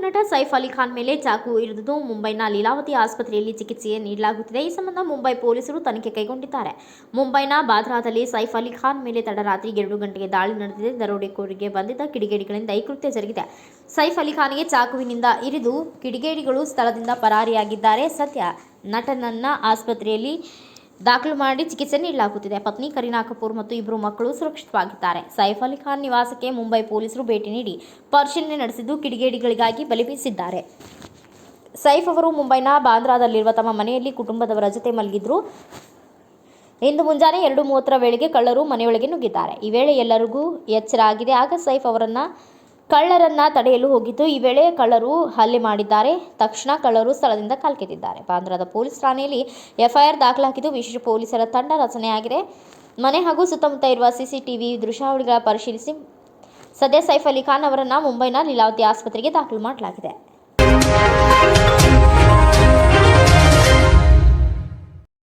ನಟ ಸೈಫ್ ಅಲಿ ಖಾನ್ ಮೇಲೆ ಚಾಕು ಇರಿದು ಮುಂಬೈನ ಲೀಲಾವತಿ ಆಸ್ಪತ್ರೆಯಲ್ಲಿ ಚಿಕಿತ್ಸೆ ನೀಡಲಾಗುತ್ತಿದೆ. ಈ ಸಂಬಂಧ ಮುಂಬೈ ಪೊಲೀಸರು ತನಿಖೆ ಕೈಗೊಂಡಿದ್ದಾರೆ. ಮುಂಬೈನ ಬಾದ್ರಾದಲ್ಲಿ ಸೈಫ್ ಅಲಿ ಖಾನ್ ಮೇಲೆ ತಡರಾತ್ರಿ ಎರಡು ಗಂಟೆಗೆ ದಾಳಿ ನಡೆದಿದೆ. ದರೋಡೆಕೋರಿಗೆ ಬಂದಿದ್ದ ಕಿಡಿಗೇಡಿಗಳಿಂದ ಈ ಕೃತ್ಯ ಜರುಗಿದೆ. ಸೈಫ್ ಅಲಿ ಖಾನ್ಗೆ ಚಾಕುವಿನಿಂದ ಇರಿದು ಕಿಡಿಗೇಡಿಗಳು ಸ್ಥಳದಿಂದ ಪರಾರಿಯಾಗಿದ್ದಾರೆ. ಸದ್ಯ ನಟನನ್ನ ಆಸ್ಪತ್ರೆಯಲ್ಲಿ ದಾಖಲು ಮಾಡಿ ಚಿಕಿತ್ಸೆ ನೀಡಲಾಗುತ್ತಿದೆ. ಪತ್ನಿ ಕರೀನಾ ಕಪೂರ್ ಮತ್ತು ಇಬ್ಬರು ಮಕ್ಕಳು ಸುರಕ್ಷಿತವಾಗಿದ್ದಾರೆ. ಸೈಫ್ ಅಲಿ ಖಾನ್ ನಿವಾಸಕ್ಕೆ ಮುಂಬೈ ಪೊಲೀಸರು ಭೇಟಿ ನೀಡಿ ಪರಿಶೀಲನೆ ನಡೆಸಿದ್ದು ಕಿಡಿಗೇಡಿಗಳಿಗಾಗಿ ಬಲಿ ಬೀಸಿದ್ದಾರೆ ಸೈಫ್ ಅವರು ಮುಂಬೈನ ಬಾಂದ್ರಾದಲ್ಲಿರುವ ತಮ್ಮ ಮನೆಯಲ್ಲಿ ಕುಟುಂಬದವರ ಜೊತೆ ಮಲಗಿದ್ರು. ಇಂದು ಮುಂಜಾನೆ ಎರಡು ಮೂವತ್ತರ ವೇಳೆಗೆ ಕಳ್ಳರು ಮನೆಯೊಳಗೆ ನುಗ್ಗಿದ್ದಾರೆ. ಈ ವೇಳೆ ಎಲ್ಲರಿಗೂ ಎಚ್ಚರ ಆಗಿದೆ ಆಗ ಸೈಫ್ ಅವರನ್ನ ಕಳ್ಳರನ್ನ ತಡೆಯಲು ಹೋಗಿದ್ದು, ಈ ವೇಳೆ ಕಳ್ಳರು ಹಲ್ಲೆ ಮಾಡಿದ್ದಾರೆ. ತಕ್ಷಣ ಕಳ್ಳರು ಸ್ಥಳದಿಂದ ಕಾಲ್ಕಿತ್ತಿದ್ದಾರೆ. ಬಾಂದ್ರಾದ ಪೊಲೀಸ್ ಠಾಣೆಯಲ್ಲಿ ಎಫ್ಐಆರ್ ದಾಖಲಾಗಿದ್ದು, ವಿಶೇಷ ಪೊಲೀಸರ ತಂಡ ರಚನೆಯಾಗಿದೆ. ಮನೆ ಹಾಗೂ ಸುತ್ತಮುತ್ತ ಇರುವ ಸಿಸಿಟಿವಿ ದೃಶ್ಯಾವಳಿಗಳ ಪರಿಶೀಲಿಸಿ ಸದ್ಯ ಸೈಫ್ ಅಲಿ ಖಾನ್ ಅವರನ್ನು ಮುಂಬೈನ ಲೀಲಾವತಿ ಆಸ್ಪತ್ರೆಗೆ ದಾಖಲು ಮಾಡಲಾಗಿದೆ.